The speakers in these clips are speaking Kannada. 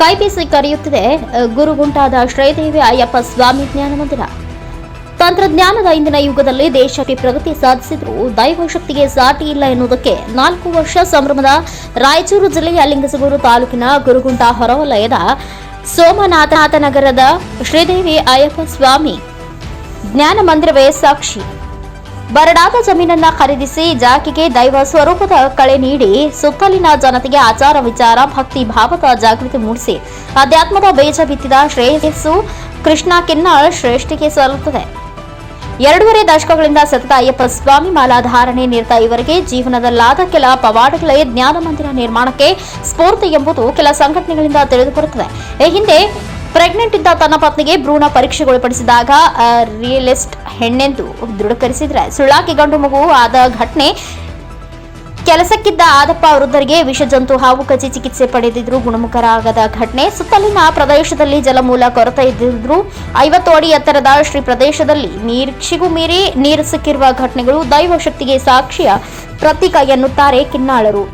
ಕೈಬೀಸಿ ಕರೆಯುತ್ತಿದೆ ಗುರುಗುಂಟಾದ ಶ್ರೀದೇವಿ ಅಯ್ಯಪ್ಪ ಸ್ವಾಮಿ ಜ್ಞಾನ ಮಂದಿರ. ತಂತ್ರಜ್ಞಾನದ ಇಂದಿನ ಯುಗದಲ್ಲಿ ದೇಶಕ್ಕೆ ಪ್ರಗತಿ ಸಾಧಿಸಿದ್ರು ದೈವಶಕ್ತಿಗೆ ಸಾಟಿ ಇಲ್ಲ ಎನ್ನುವುದಕ್ಕೆ ನಾಲ್ಕು ವರ್ಷ ಸಂಭ್ರಮದ ರಾಯಚೂರು ಜಿಲ್ಲೆಯ ಲಿಂಗಸಗೂರು ತಾಲೂಕಿನ ಗುರುಗುಂಟ ಹೊರವಲಯದ ಸೋಮನಾಥನಾಥನಗರದ ಶ್ರೀದೇವಿ ಅಯ್ಯಪ್ಪ ಸ್ವಾಮಿ ಜ್ಞಾನ ಮಂದಿರವೇ ಸಾಕ್ಷಿ. ಬರಡಾದ ಜಮೀನನ್ನ ಖರೀದಿಸಿ ಜಾಕಿಗೆ ದೈವ ಸ್ವರೂಪದ ಕಳೆ ನೀಡಿ ಸುತ್ತಲಿನ ಜನತೆಗೆ ಆಚಾರ ವಿಚಾರ, ಭಕ್ತಿ ಭಾವದ ಜಾಗೃತಿ ಮೂಡಿಸಿ ಅಧ್ಯಾತ್ಮದ ಬೇಜ ಬಿತ್ತಿದ ಶ್ರೇಯಸ್ಸು ಕೃಷ್ಣ ಕಿನ್ನಾಳ್ ಶ್ರೇಷ್ಠಿಗೆ ಸಲ್ಲುತ್ತದೆ. ಎರಡೂವರೆ ದಶಕಗಳಿಂದ ಸತತ ಅಯ್ಯಪ್ಪ ಸ್ವಾಮಿ ಮಾಲಾ ಧಾರಣೆ ನಿರತ ಇವರಿಗೆ ಜೀವನದಲ್ಲಾದ ಕೆಲ ಪವಾಡಗಳೇ ಜ್ಞಾನ ಮಂದಿರ ನಿರ್ಮಾಣಕ್ಕೆ ಸ್ಫೂರ್ತಿ ಎಂಬುದು ಕೆಲ ಸಂಘಟನೆಗಳಿಂದ ತಿಳಿದುಬರುತ್ತದೆ. ಈ ಹಿಂದೆ ಪ್ರೆಗ್ನೆಂಟ್ ಇದ್ದ ತನ್ನ ಪತ್ನಿಗೆ ಭ್ರೂಣ ಪರೀಕ್ಷೆಗೊಳಪಡಿಸಿದಾಗ ರಿಯಲಿಸ್ಟ್ ಹೆಣ್ಣೆಂದು ದೃಢೀಕರಿಸಿದ್ರೆ. ಸುಳ್ಳಾಕಿ ಗಂಡು ಮಗು ಆದ ಘಟನೆ ಕೆಲಸಕ್ಕಿದ್ದ ಆದಪ್ಪ ವೃದ್ಧರಿಗೆ ವಿಷಜಂತು ಹಾವು ಕಚ್ಚಿ ಚಿಕಿತ್ಸೆ ಪಡೆದಿದ್ರು ಗುಣಮುಖರಾಗದ ಘಟನೆ ಸುತ್ತಲಿನ ಪ್ರದೇಶದಲ್ಲಿ ಜಲಮೂಲ ಕೊರತೆ ಇದ್ದಿದ್ರು ಐವತ್ತು ಅಡಿ ಎತ್ತರದ ಶ್ರೀ ಪ್ರದೇಶದಲ್ಲಿ ನಿರೀಕ್ಷೆಗೂ ಮೀರಿ ನೀರು ಸಿಕ್ಕಿರುವ ಘಟನೆಗಳು ದೈವ ಶಕ್ತಿಗೆ ಸಾಕ್ಷಿಯ ಪ್ರತೀಕ ಎನ್ನುತ್ತಾರೆ ಕಿನ್ನಾಳರು.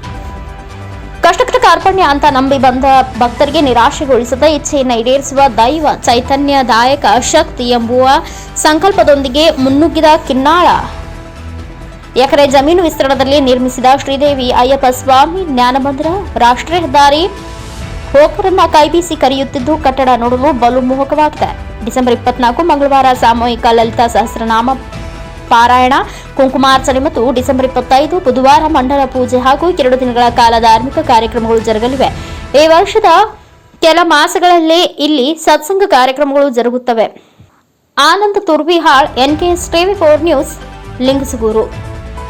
ಕಷ್ಟಕಷ್ಟ ಕಾರ್ಪಣ್ಯ ಅಂತ ನಂಬಿ ಬಂದ ಭಕ್ತರಿಗೆ ನಿರಾಶೆಗೊಳಿಸದ ಇಚ್ಛೆಯನ್ನು ಈಡೇರಿಸುವ ದೈವ ಚೈತನ್ಯದಾಯಕ ಶಕ್ತಿ ಎಂಬುವ ಸಂಕಲ್ಪದೊಂದಿಗೆ ಮುನ್ನುಗ್ಗಿದ ಕಿನ್ನಾಳ. ಎಕರೆ ಜಮೀನು ವಿಸ್ತರಣದಲ್ಲಿ ನಿರ್ಮಿಸಿದ ಶ್ರೀದೇವಿ ಅಯ್ಯಪ್ಪ ಸ್ವಾಮಿ ಜ್ಞಾನಮಂದಿರ, ರಾಷ್ಟ್ರೀಯ ಹೆದ್ದಾರಿ ಹೋಕರನ್ನ ಕೈಬೀಸಿ ಕರೆಯುತ್ತಿದ್ದು ಕಟ್ಟಡ ನೋಡಲು ಬಲು ಮೋಹಕವಾಗಿದೆ. ಡಿಸೆಂಬರ್ ಇಪ್ಪತ್ನಾಲ್ಕು ಮಂಗಳವಾರ ಸಾಮೂಹಿಕ ಲಲಿತಾ ಸಹಸ್ರನಾಮ ಪಾರಾಯಣ, ಕುಂಕುಮಾರ್ಚನೆ ಮತ್ತು ಡಿಸೆಂಬರ್ ಇಪ್ಪತ್ತೈದು ಬುಧವಾರ ಮಂಡಲ ಪೂಜೆ ಹಾಗೂ ಎರಡು ದಿನಗಳ ಕಾಲ ಧಾರ್ಮಿಕ ಕಾರ್ಯಕ್ರಮಗಳು ಜರುಗಲಿವೆ. ಈ ವರ್ಷದ ಕೆಲ ಮಾಸಗಳಲ್ಲಿ ಇಲ್ಲಿ ಸತ್ಸಂಗ ಕಾರ್ಯಕ್ರಮಗಳು ಜರುಗುತ್ತವೆ. Anand Turvihal NKS TV four news, Lingasugur.